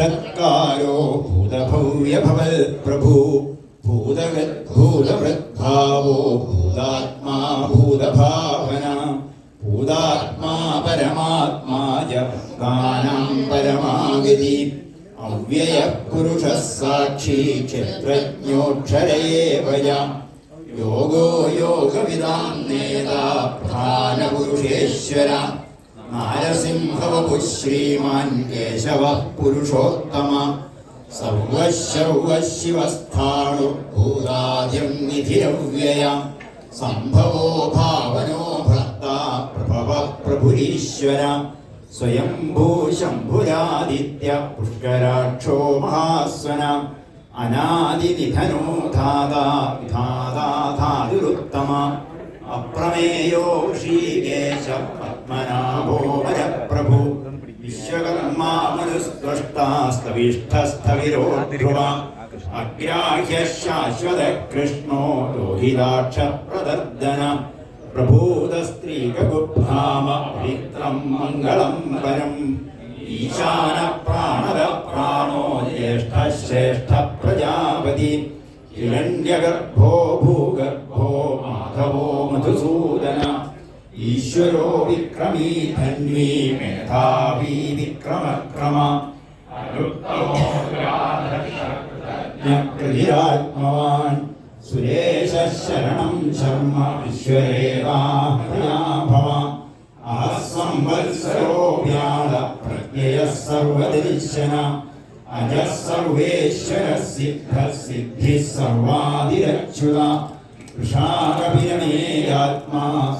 ഭൂതഭവിഷ്യത്കാരോ ഭൂതഭൂയഭവൽ പ്രഭു. ഭൂതഗദ്ഭൂതവൃദ്ഭാവോ ഭൂതാത്മാ ഭൂതഭാവന. ഭൂതാത്മാ പരമാത്മാജ ഭക്താനാം പരമാഗതി. അവ്യയ പുരുഷ സാക്ഷി ക്ഷത്രജ്ഞോക്ഷരേവയ യോഗോ യോഗവിദാം നേതാ പ്രധാനപുരുഷേശ്വര. നാരസിംഹവപു ശ്രീമാൻ കേശവ. സർവശൗവശിവസ്ഥാണു ഭൂതാദ്യം നിധിരവ്യയ. സംഭവോ ഭാവനോ ഭക്ത പ്രഭവ പ്രഭുരീശ്വര. സ്വയംഭൂ ശംഭുരാദിത്യ പുഷ്കരാക്ഷോ മഹാസ്വന. അനാദിനിധനോ ധാതാ വിധാതാ ധാതുരുത്തമ. അപ്രമേയോ ശ്രീകേശ പത്മനാഭോ വരപ്രഭു. വിശ്വകർമാ മനുസ്പഷ്ടാസ്തവിഷ്ടസ്ഥവിരോ ധ്രുവ അഗ്രാഹ്യ ശാശ്വത കൃഷ്ണോ ലോഹിതാക്ഷ പ്രദർദന പ്രഭൂത സ്ത്രീകുഭാമ പവിത്രം മംഗളം പരം ഈശാന പ്രാണത പ്രാണോ ജ്യേഷ്ഠ ശ്രേഷ്ഠ പ്രജാപതി ഹിരണ്യഗർഭോ ഭൂഗർഭോ മാധവോ മധുസൂദന ഈശ്വരോ വിക്രമീ ധന്വീ മേധാവീ വിക്രമക്രമ കൃതിരാത്മവാൻ यकृधिरात्मवान् सुरेशः शरणं शर्म विश्वरेवाहया भव आसंवत्सरोऽव्याल प्रत्ययः सर्वदर्शन अजः सर्वेश्वरः सिद्धः सिद्धिः सर्वादिरक्षुदा कृषारभिरमेयात्मा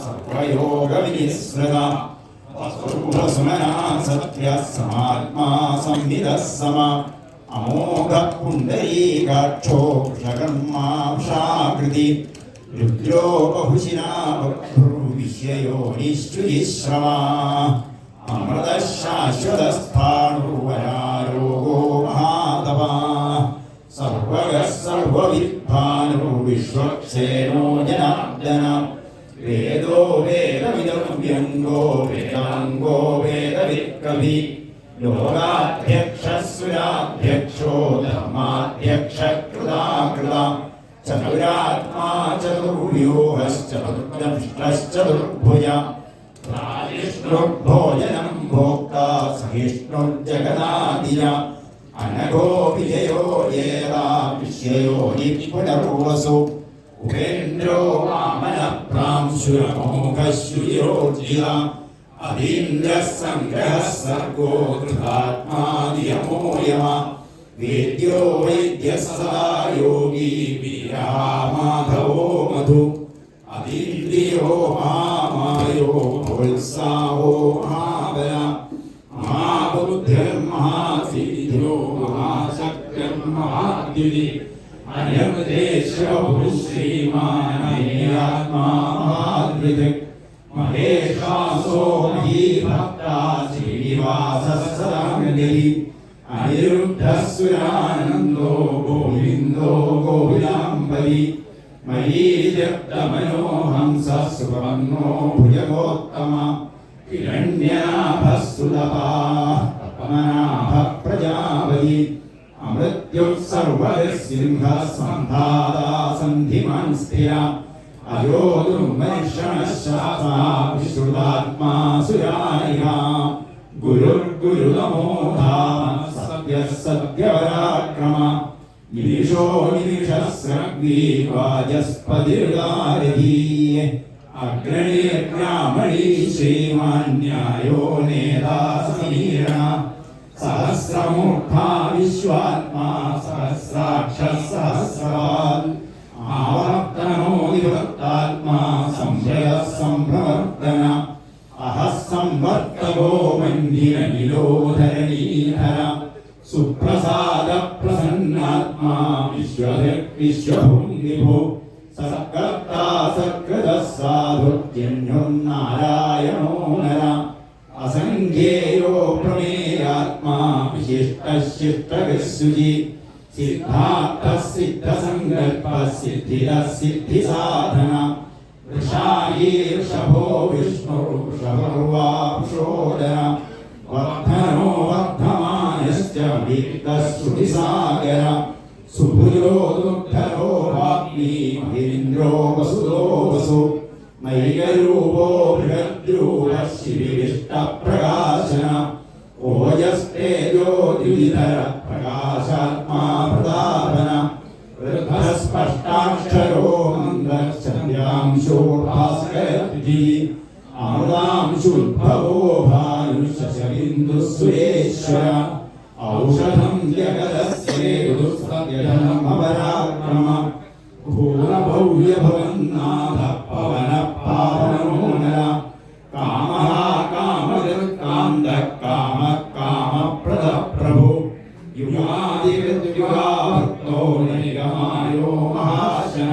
सर्वयोगविनिःसृता वसुर्वसुमना सत्यः समात्मा संविदः समा अमोघपुण्डरीकाक्षोक्षकर्माक्षाकृति रुद्रो बहुशिना बभ्रूविषयो निश्चुरिश्रवा अमृतः शाश्वतस्थाणुर्वरारोगो महातवा सर्वगः सर्वविद्भानो विश्वक्सेनो जनार्दन वेदो वेदमिदं व्यङ्गो वेदाङ्गो वेदवित्कवि योगाध्यक्ष चतुराध्यक्षो धर्माध्यक्ष कृदा कृदा चतुरात्मा चतुर्व्यूहश्चतुर्दंष्टश्चतुर्भुज राजिष्णुर्भोजनम् भोक्ता सहिष्णुर्जगदादिज अनघो विजयो ये राविष्ययो हि पुनर्वसु उपेन्द्रो वामनप्रांशुरमोघश्रुयोर्जिरा अभीन्द्रः सङ्ग्रहः सर्गो कृतात्मादियमो यम वेद्यो वैद्यसदा योगी वीरः माधवो मधु अतीन्द्रियो मामायो भोत्साहो महादय महाबुद्धिर्महासिद्धियो महाशक्तिर्महाद्युति अन्यदेशो श्रीमानयात्मा महाद्वित् महेशासो महीभक्ता श्रीनिवासस्साङ्गली अनिरुद्धसुरानन्दो गोविन्दो गोविलाम्बरि मयीजप्तमनोहंसः सुवर्णो भुजगोत्तम हिरण्याभः सुलभाः तपमनाभः प्रजापति अमृत्युः सर्वसिंहः सन्धादा सन्धिमान् स्थिरा अयोरुन्मैषणशास्त्राभिश्रुतात्मा सुराया गुरुर्गुरुनमोधा सत्यः सत्यवराक्रम निरीशो निरीशस्रग्रीवाजस्पतिर्दारधी सहस्रमूर्धा विश्वात्मा सहस्राक्ष सहस्रवान् മന്ദിരനിലോധരണീധര സുപ്രസാദ പ്രസന്നാത്മാ വിശ്വ വിശ്വഭുംവിഭു സകർത്താ സകൃത സാധുർജന്യോ നാരായണോ നര. അസംഖ്യേയോ പ്രമേയാത്മാ വിശിഷ്ടശിഷ്ടകശുചി സിദ്ധാർത്ഥ സിദ്ധസങ്കൽപ്പ സിദ്ധിര സിദ്ധി സാധന വൃഷായീർഷഭോ വിഷ്ണു വൃഷഭർവാ വൃഷോദര वर्धनो वर्धमानश्च वित्तश्रुतिसागर सुभुजो दुग्धरो वाग्मी महेन्द्रो वसुतो वसु नैकरूपो बृहद्रूपः शिविष्टप्रकाशन ओजस्तेजो द्विधर प्रकाशात्मा प्रदापन वृद्धस्पष्टाक्षरो मन्दश्चन्द्यांशो भास्कर आमुदांशुद्भवो भानुशशबिन्दुस्वेश्वर औषधं जगदस्येदुस्तव्यजनमपराक्रम भूरभव्यभवन्नाथ पवनपावनमोनल कामः कामदत्कान्दः कामः कामप्रदः प्रभो युगादिवद्युगा भक्तो निगमायो महाशन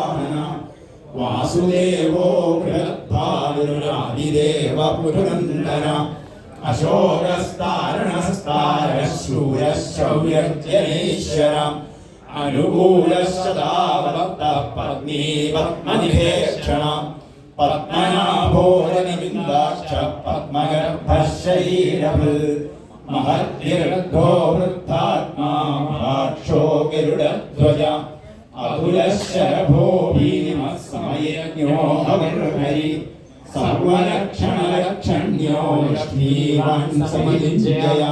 വാസുദേവോ ബൃഹദ്ഭാവിരുരാതിദേവ പുരന്തര അശോകസ്താരണസ്താരശൂരശൗര്യജനേശ്വര അനുകൂലശതാവത്ത പത്നീ പത്മനിഭേക്ഷണ പത്മനാഭോരനിബിന്ദാക്ഷ പത്മഗർഭശരീരഭൃ മഹദ്ദീർഘോ വൃദ്ധാത്മാ ഗരുഡധ്വജ അതുലശരഭോ ഭീമസമയജ്ഞോ ഹവിർഹരി സർവലക്ഷണലക്ഷണ്യോ ലക്ഷ്മീവാൻ സമിതിഞ്ജയ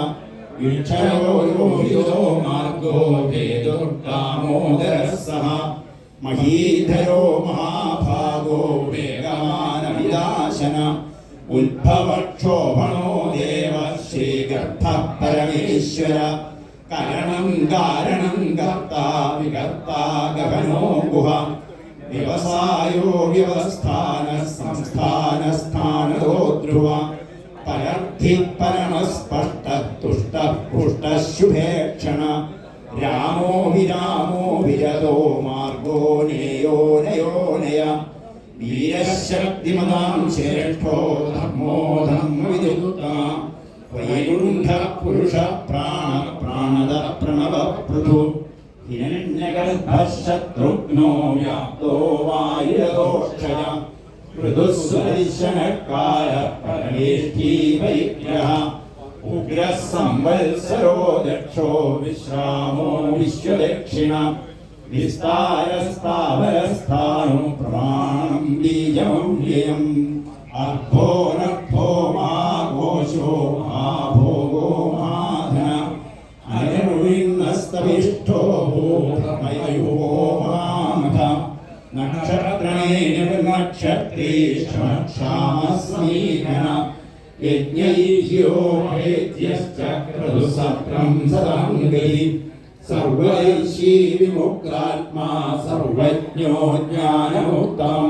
യുക്ഷരോ യോഹിതോ മാർഗോ വേദോർക്കാമോദരः സഹ മഹീധരോ മഹാഭാഗോ വേഗമാനവിദാശന ഉദ്ഭവക്ഷോഭണോ ദേവ ശ്രീഗർഭ പരമേശ്വര കരണം കാരണം കർത്ത വികർത്ത ഗഹനോ ഗുഹ വ്യവസായോ വ്യവസ്ഥാന സംസ്ഥാന സ്ഥാനതോ ധ്രുവ പരർത്ഥി തുഷ്ട പുഷ്ട ശുഭേക്ഷണ രാമോ വിരാമോ വിരതോ മാർഗോ നേയോ നയോ നയ. വീരശക്തിമതാം ശ്രേഷ്ഠോ ധർമ്മോ ധർമ്മവിദുക്ത. വൈകുണ്ഠ പുരുഷ പ്രാണ പ്രാണത പ്രണവ പൃഥു. हिरण्यगर्भशत्रुघ्नो व्याप्तो वायुदोक्षय ऋतुस्वरिशनकार परमेष्ठी परिग्रह उग्रः संवत्सरो दक्षो विश्रामो विश्वदक्षिण। विस्तारस्तावरस्थाणु प्रमाणम् बीजमौल्यम् अर्भो नभो मा घोषो मा भोगो माधन अनिर्विन्नस्तविष्ठो നക്ഷത്രേണ നക്ഷത്രീക്ഷമക്ഷാമസ്മീകന യജ്ഞൈര്യോ ഭേദ്യശ്ചക്രതുസപ്രം സദാംഗൈ സർവൈശീ വിമുക്താത്മാ സർവജ്ഞോ ജ്ഞാനമുക്തം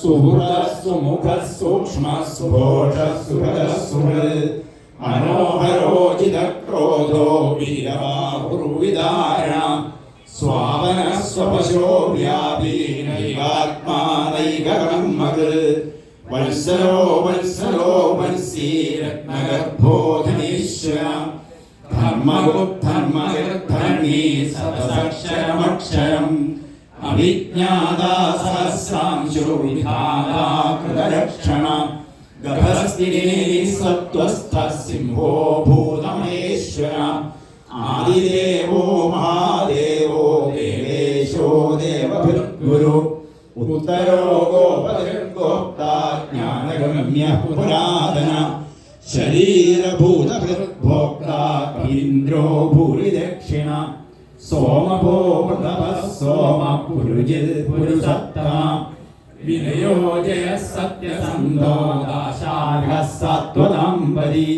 സുഹൃത സുമുഖ സൂക്ഷ്മ സുഘോഷ സുഹൃത സുഹൃത് स्वामनस्वपशो व्यापीनैवात्मानैककर्मकृ वत्सरो वत्सरो वत्सीरत्नगर्भोधनीश्वरम् धर्मगुद्धर्मगर्धर्णी सतसक्षरमक्षरम् अभिज्ञाता सहस्रांशो विधाता कृतरक्षणा गभस्तिनेनि सत्त्वस्थः सिंहो भूतमहेश्वर आदिदेवो महादेव ദേവേശോ ദേവഗുരു ഉത്തരോ ഗോപതിർഗോപ്താ ജ്ഞാനഗമ്യ പുരാതന ശരീരഭൂതഭോക്ത ഇന്ദ്രോ ഭൂരി ദക്ഷിണ സോമഭോ പ്രതപ സോമ പുരുജിൽ പുരുഷത്ത വിനയോ ജയ സത്യസന്ധോ ദാശാർഹ സത്വദാംബരി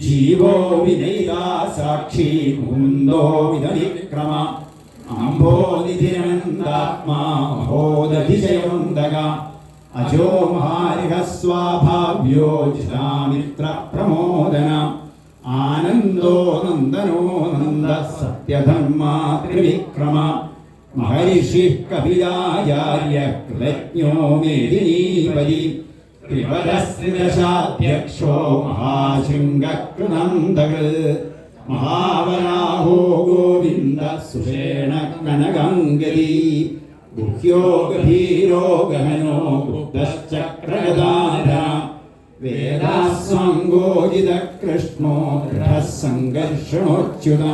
ജീവോ വിനയിതാ സാക്ഷി മുന്തോ വിധവിക്രമ అంబోనిధిరనందాత్మా హోదధిశయోందగా అజో మహారిహ స్వాభావ్యో జితామిత్ర ప్రమోదన ఆనందో నందనో నంద సత్యధర్మా త్రివిక్రమ మహర్షి కపిలాచార్య కృతజ్ఞో మేదినీపది త్రిపదశ్రిదశాధ్యక్షో మహాశృంగ മഹാവരാഹോ ഗോവിന്ദ സുഷേണ കനകങ്കരി ഗുഹ്യോ ഗഭീരോ ഗഹനോ ബുദ്ധശ്ചക്രഗദാര വേദാസ്വങ്കോജിത കൃഷ്ണോ ദൃഢസംഘർഷണോച്യുത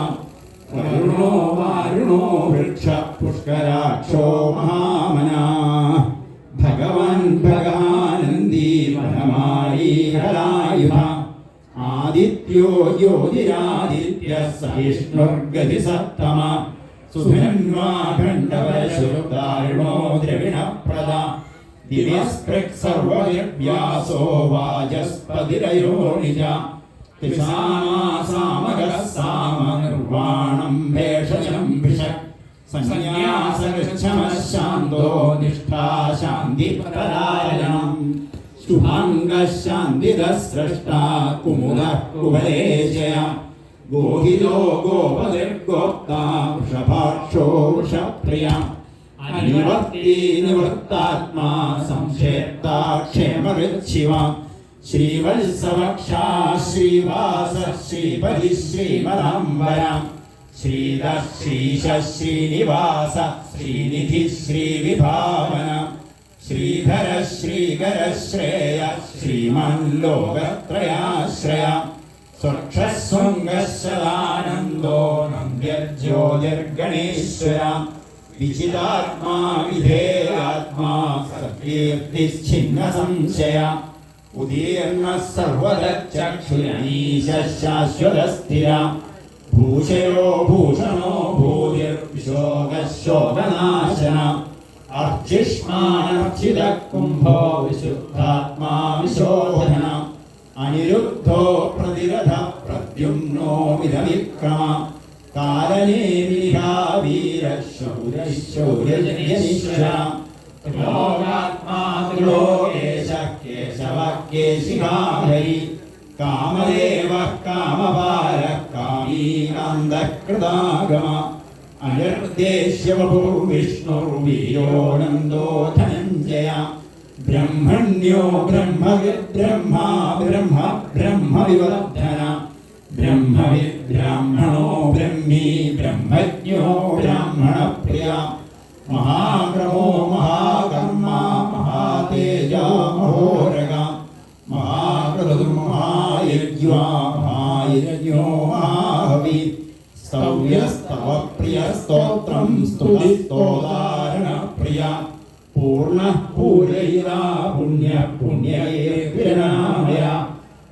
വരുണോ വാരുണോ വൃക്ഷ പുഷ്കരാക്ഷോ മഹാമനാ. ഭഗവാൻ ഭഗവാനന്ദി വനമായി ഹരായുധ ആദിത്യോ ജ്യോതിരാദിത്യ സഹിഷ്ണുർഗതി സപ്തമ സുധന്വാഖണ്ഡവശുദ്ധാരുണോ ദ്രവിണപ്രദ. ദിവ്യസ്പൃക് സർവവ്യാസോ വാചസ്പതിരയോണിജ നിജ തിസാമാസാമകഃ സാമനിർവാണം ഭേഷജം ഭിഷക്. സന്യാസഗച്ഛമശാന്തോ നിഷ്ഠാ ശാന്തിപരായണം शुभाङ्गशान्तिरस्रष्टा कुमुदः कुवलेशया गोहिलो गोपतिर्गोप्ता वृषभाक्षो वृषप्रिया। अनिवर्ती निवृत्तात्मा संक्षेप्ता क्षेमरुच्छिवा श्रीवत्सवक्षा श्रीवास श्रीपति श्रीमराम्बरा श्रीदः श्रीश श्रीनिवास श्रीनिधि श्रीविभावना। ശ്രീധര ശ്രീകര ശ്രേയ ശ്രീമൻ ലോകത്രയാശ്രയ സ്വക്ഷസ്വംഗശലാനന്ദോ നന്ദ്യജ്യോതിർഗണേശ്വര. വിചിതാത്മാ വിധേയാത്മാ സകീർത്തിച്ഛിന്ന സംശയ ഉദീർണ സർവദക്ഷുരണീശ ശാശ്വതസ്ഥിര ഭൂഷയോ ഭൂഷണോ ഭൂതിർവിശോകശോകനാശന. അർച്ചിഷ്മാനർച്ചിത കുംഭോ വിശുദ്ധാത്മാ അനിരുദ്ധോ പ്രതിരഥ പ്രദ്യുമ്നോ വിധവിക്രമ കാലനേമിഹാ വീര ശൗര ശൗര്യജനിശ്വര ത്രിലോകാത്മാ ത്രിലോകേശ കേശവ കേശികാഹരി കാമദേവ അനിർദ്ദേശ്യവപു വിഷ്ണുർവീരോനന്ദോ ധനഞ്ജയ ബ്രഹ്മണ്യോ ബ്രഹ്മവിദ്ബ്രഹ്മ ബ്രഹ്മ ബ്രഹ്മവിവർദ്ധന. ബ്രഹ്മവിദ് ബ്രാഹ്മണോ ബ്രഹ്മീ ബ്രഹ്മജ്ഞോ ബ്രാഹ്മണപ്രിയ. മഹാക്രമോ മഹാകർമ്മ മഹാതേജ മഹോരഗ മഹാകൃതു മഹായജ്വാ മഹായജ്ഞോ മഹാഹവി. സ്തവ്യസ്തവ പ്രിയ സ്തോത്രം സ്തുതിസ്തോതാരണ പ്രിയ പൂർണ പൂരയിതാ പുണ്യ പുണ്യയേ വിരനാമയ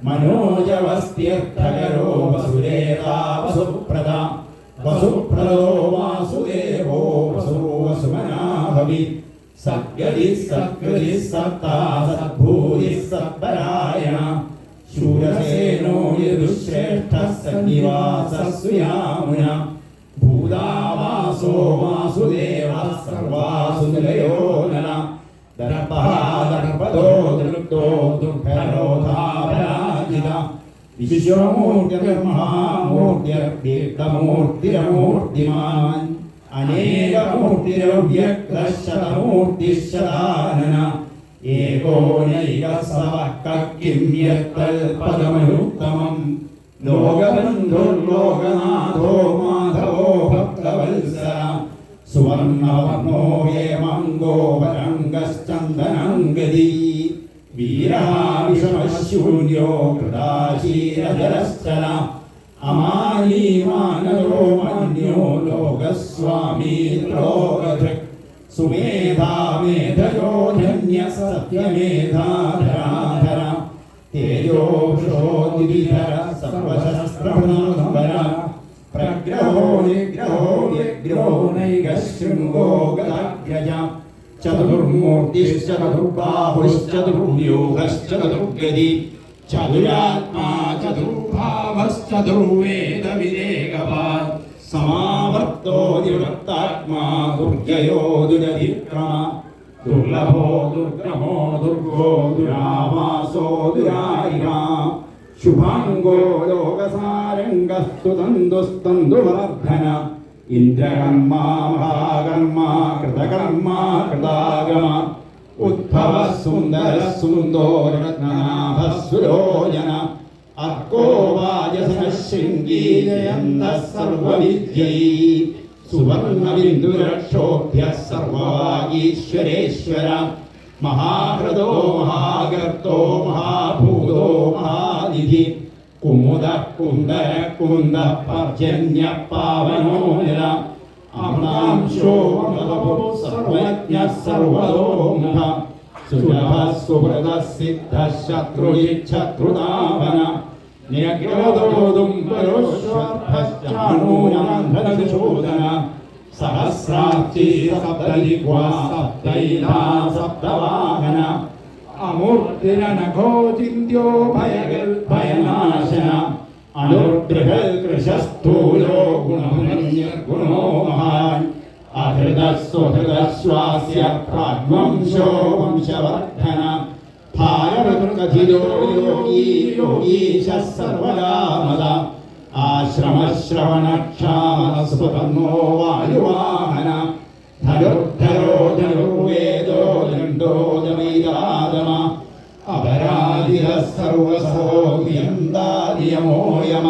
മനോജവസ്ത്യർത്ഥകരോ വസുരേതാ വസുപ്രദ വസുപ്രദോ വാസുദേവോ വസു വസുമനാഭവി സദ്ഗതി സത്കൃതി സത്താ സദ്ഭൂതി സത്പരായണ. शूरसेनो यदुश्रेष्ठः सन्निवासस्वियामुना भूदावासो वासुदेवः सर्वासुनिलयो नन दर्पः दर्पदो दृप्तो दुःखरोधापराजिता विश्वमूर्तिर्महामूर्तिर्दीर्घमूर्तिरमूर्तिमान् अनेकमूर्तिरव्यक्तशतमूर्तिशतानन അനേകമൂർത്തിരവ്യക്തശതമൂർത്തിശതാനന ഏകോനൈകസവക്കിം യത്തൽപദമനുത്തമം ലോകബന്ധുർലോകനാഥോ മാധവോ ഭക്തവത്സര സുവർണവർണോ ഹേമംഗോ വരംഗശ്ചന്ദനംഗതി വീരാവിഷമശൂന്യോ കൃതാശീരജലസ്ഥല അമാനീമാനോ മന്യോ ലോകസ്വാമീ ലോകധൃക് സുമേധാമേധയോ सत्यमेधाधराधर तेजोषोदिधर सर्वशस्त्रभुनाम्बर प्रग्रहो निग्रहो व्यग्रहो नैकशृङ्गो गदाग्रज चतुर्मूर्तिश्चतुर्बाहुश्चतुर्व्यूहश्चतुर्गति चतुरात्मा चतुर्भावश्चतुर्वेदविदेगवान् समावर्तो निवृत्तात्मा दुर्गयो दुरधिक्रमा दुर्लभो दुर्गमो दुर्गो दुरावासो दुरायिरा शुभाङ्गो योगसारङ्गस्तुतन्दुस्तन्दुवर्धन इन्द्रकर्मा महाकर्मा कृतकर्मा कृतागम उद्भवः सुन्दरः सुन्दो रत्नाभः सुरोजन अर्को वाजसनः शृङ्गी जयन्तः सर्वविद्यै सुवर्णबिन्दुरक्षोभ्यः सर्वा ईश्वरेश्वर महाहृदो महागर्तो महाभूतो महादिधि कुमुदः कुन्दर कुन्दः पर्जन्यः पावनो निर अमृतांशो सर्वज्ञः सर्वलोमुख सुलभः सुभृतः सिद्धः शत्रुजिच्छत्रुदावन నియజ్ఞోదోదుం పరోశ్వర్భశ్చానూయాన్ధనశోదన సహస్రాబ్ది సప్తలిఖ్వా సప్తైలా సప్తవాహన అమూర్తిన నఘోచింత్యో భయగల్ భయనాశన అనుగ్రహల్ కృషస్థూలో గుణమునిర్గుణో మహాన్ అహృదస్సు హృదస్వాస్య ప్రాగ్వంశో వంశవర్ధన ഭാരതകഥിതോ യോഗീ യോഗീശ സർവകാമത ആശ്രമശ്രവണക്ഷാമസ്ഫുതന്നോ വായുവാഹന. ധനുർധരോ ധനുർവേദോ ദണ്ഡോ ദമൈതാദമ അപരാധിത സർവസോയന്താദിയമോ യമ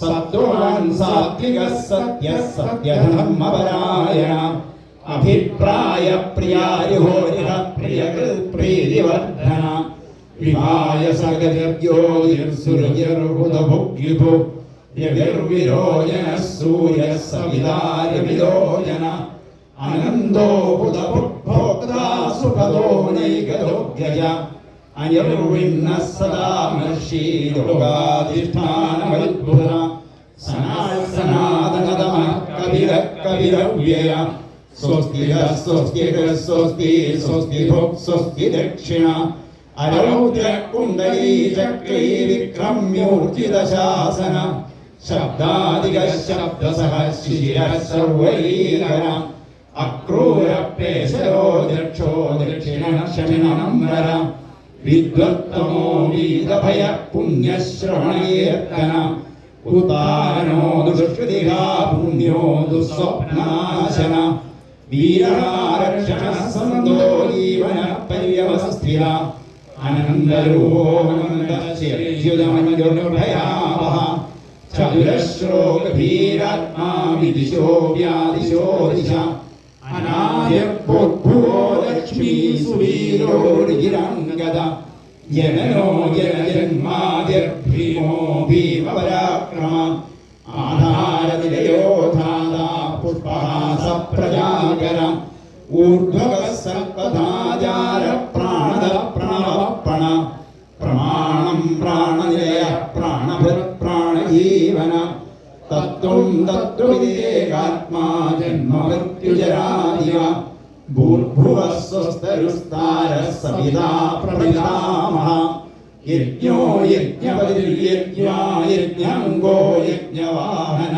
സത്വാൻ സാത്വിക സത്യ സത്യധർമ്മപരായണ അഭിപ്രായ പ്രിയാരിഹോരിഹ പ്രിയകൃ പ്രീതിവർദ്ധന पिबाय सगदर्योगिर्सुर्यर्हुदभुग्युभु यविर्विरोजनः सूर्यः सविदार्यविरोजन अनन्दो हुदभुग्भोक्ता सुखदो नैकदोग्यय अनिर्विन्नः सदा महर्षीयोगाधिष्ठानमद्भुर सनासनादनदमः कविरः कविरव्यय स्वस्तिरः स्वस्तिरः स्वस्ति स्वस्तिभुक् स्वस्ति दक्षिणा സ്വസ്തി ദക്ഷിണ അരൗദ്ര കുണ്ടലീ ചക്രീ വിക്രമ്യൂർജിത ശാസന ശബ്ദാധിക ശബ്ദസഹ ശിര സർവൈകര അക്രൂരപ്രേശരോ ദക്ഷോ ദക്ഷിണ ശമിനംബര വിദ്വത്തമോ വീതഭയ പുണ്യശ്രവണകീർത്തന ഉദാനോ ദുഷ്കൃതിക പുണ്യോ ദുസ്വപ്നാശന വീരരക്ഷണ സന്തോ ജീവന പര്യവസ്ഥിത അനന്തരൂപമന്ദുർഭയാവഹ ചതുരശ്രോ ഗഭീരാത്മാ വിദിശോ വ്യാദിശോ ദിശ അനാദ്യഭൂർഭുവോ ലക്ഷ്മീ സുവീരോർജിരംഗത ജനനോ ജനജന്മാതിർഭീമോ ഭീമപരാക്രമ ആധാരനിലയോ ധാതാ പുഷ്പഹാസ പ്രജാകര ഊർധ്വക സർപ്പധാചാര തത്വം തത്വവിദേകാത്മാ ജന്മമൃത്യുജരാദിവ ഭൂർഭുവസ്വസ്തരുസ്താര സവിതാ പ്രവിതാമഹ യജ്ഞോ യജ്ഞപതിർയജ്ഞാ യജ്ഞാംഗോ യജ്ഞവാഹന.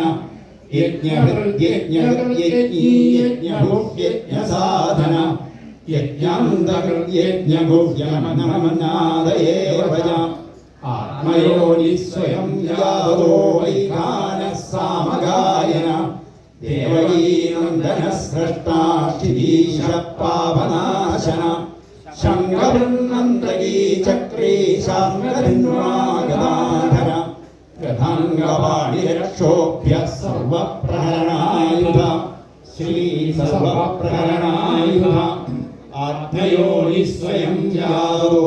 യജ്ഞയജ്ഞയജ്ഞീ യജ്ഞഭുഷ്യജ്ഞസാധന യജ്ഞാന്തർയജ്ഞഭുവ്യമനമനാദയേവ ആത്മയോനി സ്വയം യാതോ വൈഖാന सामगायन देवगीनन्दनस्रष्टाष्टिदीश पावनाशन शङ्करुन्नन्दगी चक्री शार्ङ्गधिन्वागदाधर रथाङ्गवाणिरक्षोभ्यः सर्वप्रहरणायुध श्रीसर्वप्रहरणायुध आत्मयोनि स्वयं जारो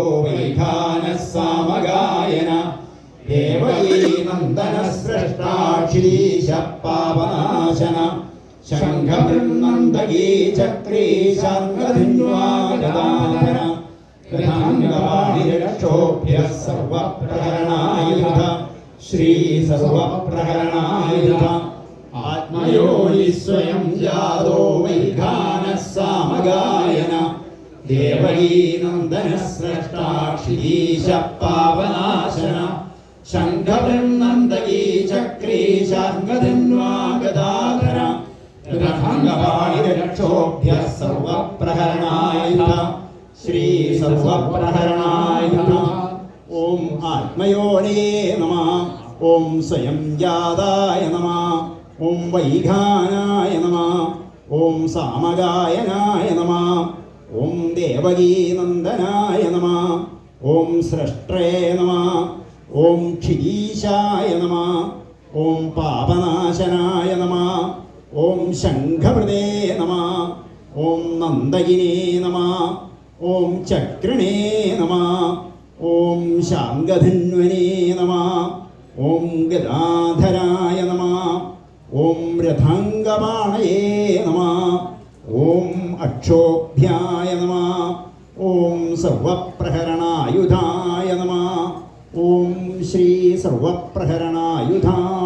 ശംഖനന്ദകീ ചക്രീ ശാങ്കരന്വാഗദാധര രഥാംഗവാണിരക്ഷോഭ്യ സർവപ്രഹരണായുധ. ശ്രീ സർവപ്രഹരണായുധ ആത്മയോനി സ്വയം ജാതോ വൈഘാന സാമഗായന ദേവകീ നന്ദന സ്രഷ്ടാക്ഷിരീശ പാവനാശന ശംഖനന്ദകീ ചക്രീ ശാർഗധന്വാഗദാധര ജാതായ നമ. ഓം വൈഖാനായ നമ. ഓം സാമഗായനായ നമ. ഓം ദേവകീനന്ദനായ നമ. ഓം സൃഷ്ട്രേ നമ. ഓം ക്ഷിരീശായ നമ. ഓം പാപനാശനായ ശംഖവൃതേ നമ ഓം നന്ദകിനേ നമ ഓം ചക്രണേ നമ ഓം ശാങ്കധന്വനേ നമ ഓം ഗദാധരായ നമ ഓം രഥാംഗമാണയേ നമ ഓം അക്ഷോഭ്യായ നമ ഓം സർവപ്രഹരണായുധായ നമ ഓം ശ്രീ സർവപ്രഹരണായുധായ